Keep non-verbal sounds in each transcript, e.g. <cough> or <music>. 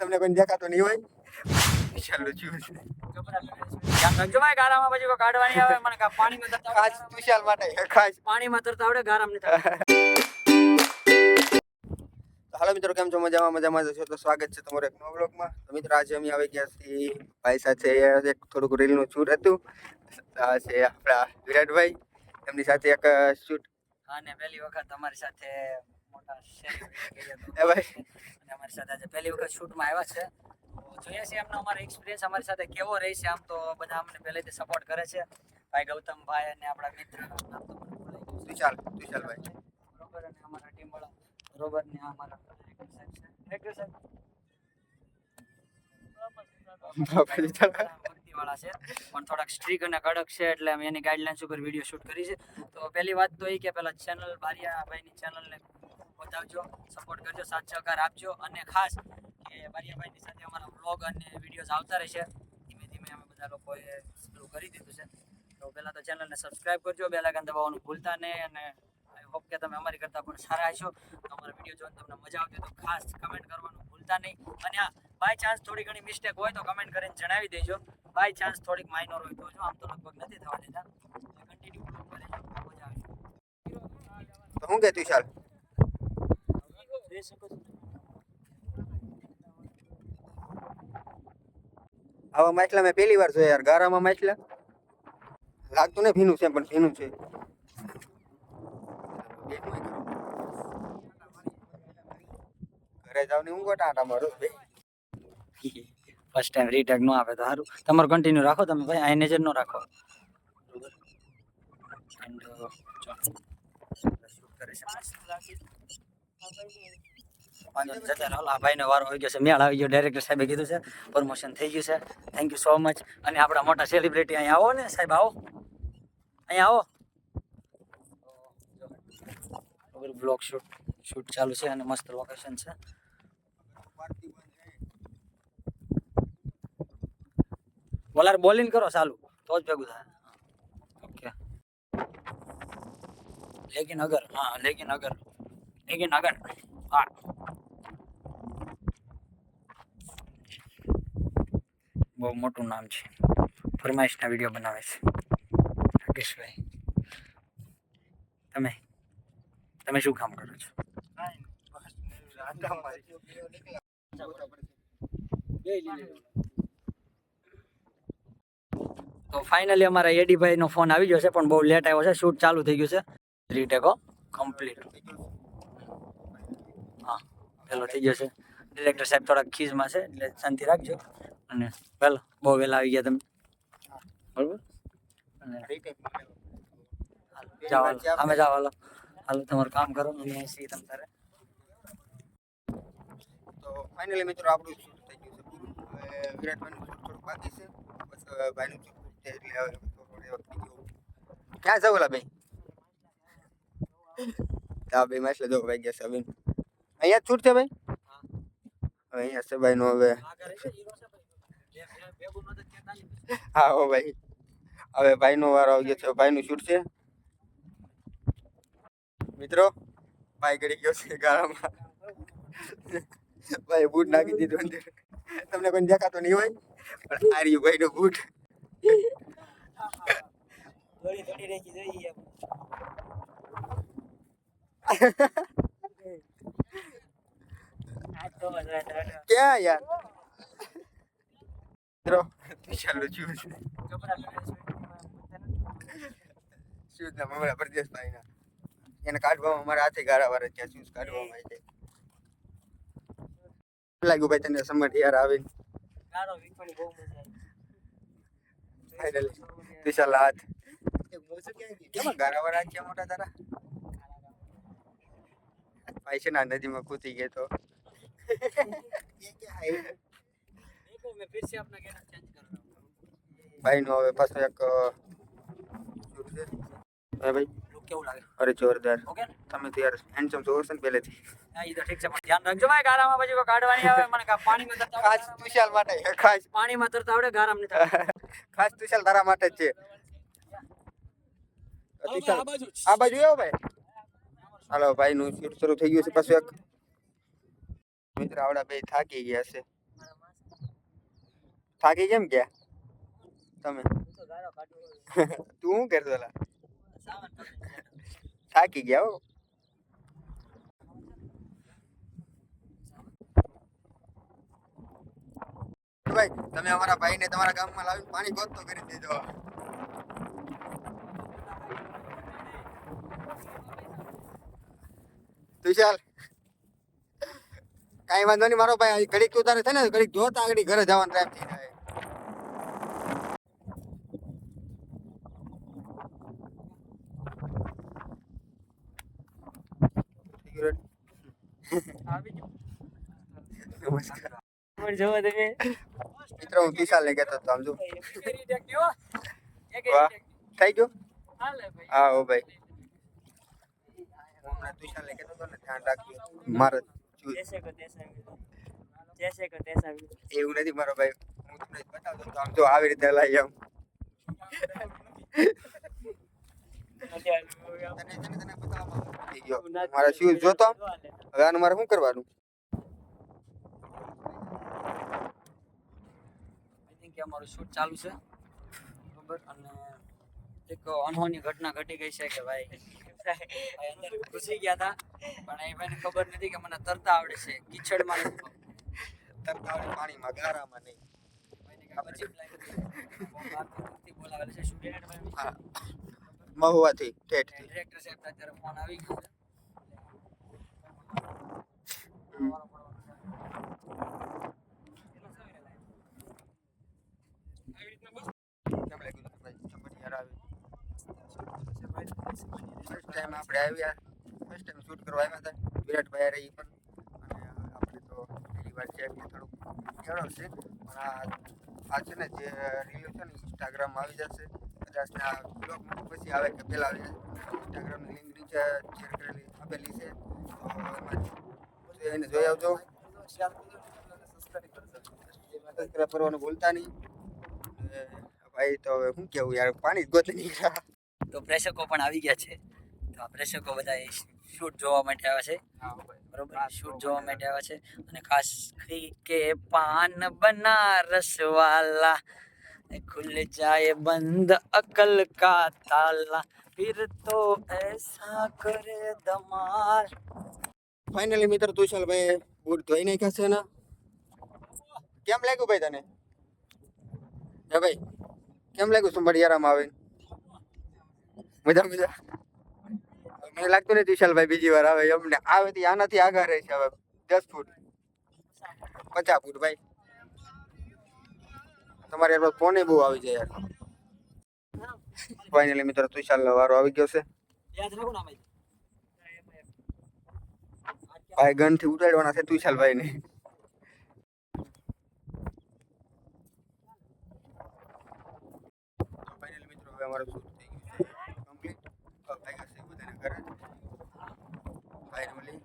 તમને કોઈ દેખાતો નહીં હોય. ચાલો છે. હાલો મિત્રો કેમ છો? મજામાં મજામાં છો? તો સ્વાગત છે તમારો એક નવા બ્લોગમાં મિત્રો આજે અમે આવી ગયા છીએ ભાઈ સાથે એક થોડુંક રીલનું શૂટ હતું. છે આપણા વિરાટભાઈ. એમની સાથે એક શૂટ. અને પહેલી વખત તમારી સાથે એ ભાઈ. અને અમારી સાથે આજે પહેલી વખત શૂટમાં આવ્યા છે. જોઈએ છીએ એમનો અમારો એક્સપિરિયન્સ અમારી સાથે કેવો રહેશે આમ તો બધા અમને પહેલેથી સપોર્ટ કરે છે. ભાઈ ગૌતમભાઈ અને આપણા મિત્ર. નામ તો તુષાર તુષારભાઈ બરોબર અને અમારા ટીમ વાળા. બરોબર ને અમારા સાહેબ છે. સાહેબ. છે. પણ થોડાક સ્ટ્રીક અને કડક છે એટલે અમે એની ગાઈડલાઇન્સ ઉપર વીડિયો શૂટ કરી છે તો પહેલી વાત તો એ કે પેલા ચેનલ બારિયા ભાઈની ચેનલને બતાવજો સપોર્ટ કરજો, સાથ સહકાર આપજો અને ખાસ કે બારિયાભાઈની સાથે અમારા વ્લોગ અને વિડીયોઝ આવતા રહેશે. ધીમે ધીમે અમે બધા લોકોએ શરૂ કરી દીધું છે. તો પહેલાં તો ચેનલને સબસ્ક્રાઈબ કરજો બે લાગન દબાવવાનું ભૂલતા નહીં અને આઈ હોપ કે તમે અમારી કરતાં પણ સારા હશો. અમારા વીડિયો જોઈને તમને મજા આવતી તો ખાસ કમેન્ટ કરવાનું ભૂલતા નહીં. અને હા બાય ચાન્સ થોડી ઘણી મિસ્ટેક હોય તો કમેન્ટ કરીને જણાવી દેજો. બાય ચાન્સ થોડીક માઇનોર હોય તો જો, આમ તો લગભગ નથી થવા દેતા. કન્ટિન્યુ તો હું કે તુષાર જોઈ શકો છો આવા માછલા મેં પહેલી વાર જોયા યાર ગારામાં માછલા. લાગતું ને ભીનું છે પણ ભીનું છે. ઘરે જાવ ને હું ગોટા આટા મારું ભાઈ. ફર્સ્ટ ટાઈમ રીટેક નો આવે તો સારું. તમારું કન્ટિન્યુ રાખો તમે ભાઈ આ નજર નો રાખો. And, uh, વાંધો નહીં, જતા રહો. આ ભાઈનો વારો આવી ગયો છે. મેળ આવી ગયો ડાયરેક્ટર સાહેબે કીધું છે. પ્રમોશન થઈ ગયું છે. થેન્ક યુ સો મચ અને આપણા મોટા સેલિબ્રિટી અહીંયા આવો ને સાહેબ આવો. અહીંયા આવો. બ્લોગ શૂટ શૂટ ચાલુ છે અને મસ્ત લોકેશન છે. બોલાર બોલિંગ કરો ચાલુ. તો જ ભેગું થાય. ઓકે. લેકિન અગર હા લેકિન અગર લેકિન અગર હા. બહુ મોટું નામ છે. ફરમાઈશના વીડિયો બનાવે છે. રાકેશભાઈ, તમે? તમે શું કામ કરો છો? તો ફાઇનલી અમારા એડીભાઈનો ફોન આવી ગયો છે, પણ બહુ લેટ આવ્યો છે. શૂટ ચાલુ થઈ ગયું છે. રીટેકો કમ્પ્લીટ હા. પેલો થઈ ગયો છે. ડિરેક્ટર સાહેબ થોડાક ખીજમાં છે, એટલે શાંતિ રાખજો. અને વેલો બહુ વહેલા આવી ગયા તમે. બરોબર? અને હાલો, જાઓ હાલો અમે જાઓ હાલો હાલો તમારું કામ કરો અને સી તમ તારે. તો ફાઇનલી મિત્રો આપણું શૂટ થઈ ગયું છે પૂરું. હવે વિરાટભાઈનું શૂટ થોડુંક બાકી છે. બસ હવે ભાઈનું શૂટ પૂરું થાય એટલે હવે થોડી વખત બીજું ક્યાં જાવ ઓલા ભાઈ? આ બે માછલા જો ભાઈ ગયા છે હવે અહીંયા જ શૂટ છે ભાઈ? હવે અહીંયા છે ભાઈનો હવે. હા હો ભાઈ. હવે ભાઈનો વારો આવી ગયો છે. ભાઈનું શૂટ છે? મિત્રો ભાઈ ગળી ગયો છે ગાળામાં. ભાઈ બૂટ નાખી દીધું અંદર તમને કોઈ દેખાતો નહીં હોય પણ આ રહ્યું ભાઈનો બૂટ. થોડી થોડી રેખી જોઈએ ક્યાં યાર? <laughs> મિત્રો ચાલુ છું શું તમે અમારા પરદેશ ભાઈના એને કાઢવામાં અમારા હાથે ગારા વારે ત્યાં શૂઝ કાઢવામાં આવી જાય લાગ્યું ભાઈ તને સમર યાર આવે વિશાલ હાથ કેમાં ગારા વાળા ક્યાં મોટા તારા ભાઈ છે ના નદીમાં કૂદી ગયો તો भाई नो वे फ़र्स्ट एक अरे भाई लुक क्यों लागे अरे जोरदार ओके तुम्हें तैयार हैंडसम ज़ोर से पहले थी इधर ठीक से ध्यान रख जो भाई गारा माँ बाजू को काटवानी आवे मन का पानी में तरता खास तुशाल माटे खास पानी में तरता आवे गारा हमने खास तुशाल तारा माटे छे तुशाल आ बाजू आ भाई हेलो भाई नु शुरू થઈ ગયું છે પછી એક. મિત્ર આવડા બે થાકી ગયા છે. થાકી કેમ ગયા તમે? તો <laughs> શું કરતો બેઠો. થાકી ગયા હો. ભાઈ તમે અમારા ભાઈને તમારા ગામમાં લાવીને પાણી ગોતતો કરી દેજો તુષાર કાંઈ વાંધો નહીં મારો ભાઈ ઘડીક તું તારે છે ને ઘડીક જોતા આગળ ઘરે જવાનું ટાઈમ થઈ જાય સિગરેટ આવી ગયો. નમસ્કાર પણ જોવો તમે મિત્રો હું વિશાલને કહેતો હતો આમ જો. થઈ ગયું હા ઓ ભાઈ હમણાં તુષારને કહેતો હતો ને ધ્યાન રાખજો મારો. એવું નથી મારો ભાઈ હું તમને બતાવતો હતો આમ જો આવી રીતે હલાય આમ. તને તને મારા શૂઝ જોતો? હવે આનું મારે શું કરવાનું? આઈ થિંક કે અમારું શૂટ ચાલુ છે. બરોબર? અને એક અનહોની ઘટના ઘટી ગઈ છે કે ભાઈ અંદર ઘૂસી ગયા હતા. પણ એ ભાઈને ખબર નથી કે મને તરતા આવડે છે. કીચડમાં તરતા આવડે પાણીમાં ગારામાં નહીં. મહુવાથી ઠેઠથી. ડિરેક્ટર સાહેબ અત્યારે ફોન આવી ગયો છે હમ. કેમ લાગ્યું તમને ભાઈ ચંપટિયાર આવી ફર્સ્ટ ટાઈમ આપણે આવ્યા ફર્સ્ટ ટાઈમ શૂટ કરવા આવ્યા હતા વિરાટભાઈ રહી પણ અને આપણે તો પહેલી વાર છે થોડુંક કેળો પણ આ આ છે ને જે રીલો છે ને ઇન્સ્ટાગ્રામ આવી જશે કદાચ પછી આવે કે પહેલાં આવી ઇન્સ્ટાગ્રામની લિંક નીચે શેર કરેલી આપેલી છે એને જોઈ આવજો સબસ્ક્રાઈબ કરવાનું ભૂલતા નહીં અને ભાઈ તો હવે શું કેવું યાર પાણી જ ગોતી નીકળ્યા તો પ્રેક્ષકો પણ આવી ગયા છે તો આ પ્રેક્ષકો બધા શૂટ જોવા માટે આવ્યા છે બરોબર શૂટ જોવા માટે આવ્યા છે અને ખાસ કરી કે પાન બનારસ વાલા ખુલ જાય બંધ અકલ કા તાલા फिर तो ऐसा करे धमाल ફાઇનલી મિત્ર તુષાલભાઈ બૂટ ધોઈ નાખ્યા છે ને કેમ લાગ્યું ભાઈ તને હે ભાઈ કેમ લાગ્યું સુંબડિયારામાં આવીને મજા મજા મને લાગતું નહીં તુષાલભાઈ બીજી વાર આવે અમને આવે તો આનાથી આગળ રહે છે હવે દસ ફૂટ પચાસ ફૂટ ભાઈ તમારે યાર ફોને બહુ આવી જાય યાર ફાઇનલી મિત્ર તુષાલનો વારો આવી ગયો છે યાદ રાખો ના ભાઈ ભાઈ ગનથી ઉડાડવાના છે તુષાલભાઈ ને ફાઇનલ મિત્રો હવે અમારું શૂટ થઈ ગયું છે. કમ્પ્લીટ ભાઈ છે બધાને ઘરે. ફાઇનલી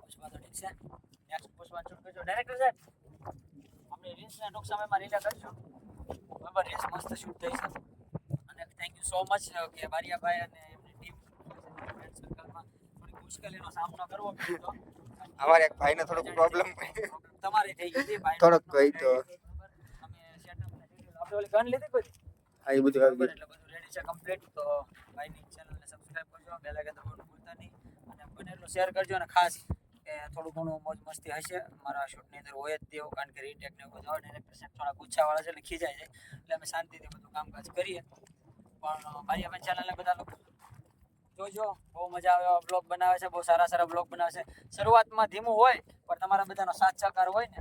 પુષ્પા તો ઠીક છે. નેક્સ્ટ પુષ્પા શૂટ કરજો. ડાયરેક્ટર સાહેબ આપણે રીલ્સને ટૂંક સમયમાં રીલા કરશું. બરાબર રીલ્સ મસ્ત શૂટ થઈ છે અને થેન્ક યુ સો મચ કે બારિયાભાઈ અને એમની ટીમ ફ્રેન્ડ સર્કલમાં થોડી મુશ્કેલીનો સામનો કરવો પડ્યો અમારે એક ભાઈને થોડોક પ્રોબ્લેમ તમારી થઈ ગઈ ભાઈ થોડોક કઈ તો. અમે લીધી કોઈ હા, એ બધું આવી ગયું. રેડી છે કમ્પ્લીટ તો ભાઈની ચેનલને સબસ્ક્રાઇબ કરજો બેલ આઇકન દબાવવાનું ભૂલતા નહીં અને બને એટલું શેર કરજો અને ખાસ કે થોડું ઘણું મોજ મસ્તી હશે મારા શૂટની અંદર હોય જ તેવું કારણ કે રીટેક ને બધું આવે સાહેબ થોડા ગુચ્છાવાળા છે એટલે ખીજાય જાય એટલે અમે શાંતિથી બધું કામકાજ કરીએ. પણ, ભાઈ, અમે ચેનલને બધા લોકો જોજો. બહુ મજા આવે એવા બ્લોગ બનાવે છે બહુ સારા સારા બ્લોગ બનાવે છે. શરૂઆતમાં ધીમું હોય પણ તમારા બધાનો સાથ સહકાર હોય ને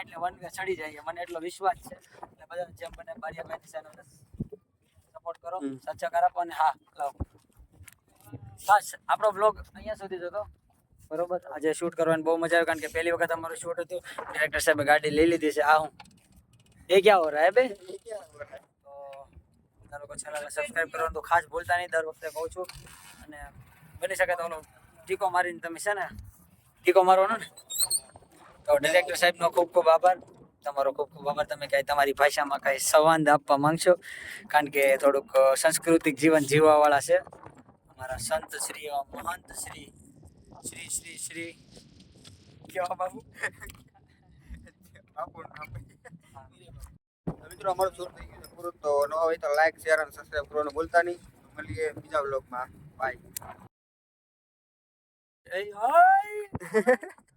એટલે વન વે ચડી જાય. મને એટલો વિશ્વાસ છે. એટલે બધા જેમ બને બારિયાભાઈની ચેનલને સપોર્ટ કરો સાથ સહકાર આપો અને હા લાવો. બસ આપણો બ્લોગ અહીંયા સુધી જતો. બરોબર? આજે શૂટ કરવાની બહુ મજા આવી કારણ કે પહેલી વખત અમારું શૂટ હતું. ડિરેક્ટર સાહેબે ગાડી લઈ લીધી છે. આ હું એ ક્યાં હો રહા બે તો લોકો ચેનલને સબસ્ક્રાઇબ કરવાનું તો ખાસ ભૂલતા નહીં. દર વખતે કહું છું. અને બની શકે તો ઓલો ટીકો મારીને તમે છે ને ટીકો મારવાનો ને? તો ડિરેક્ટર સાહેબનો ખૂબ ખૂબ આભાર. તમારો ખૂબ ખૂબ આભાર. તમે કાંઈ તમારી ભાષામાં કાંઈ સંવાદ આપવા માંગશો? કારણ કે થોડુંક સાંસ્કૃતિક જીવન જીવવાવાળા છે. અમારા સંત શ્રી મહંત શ્રી શ્રી શ્રી શ્રી. કેવા બાબુ મિત્રો, અમારું શૂટ થઈ ગયું પૂરું. તો નવા હોય તો લાઈક શેર અને સબસ્ક્રાઈબ કરવાનું ભૂલતા નહીં. મળીએ બીજા બ્લોગમાં બાય જય હાય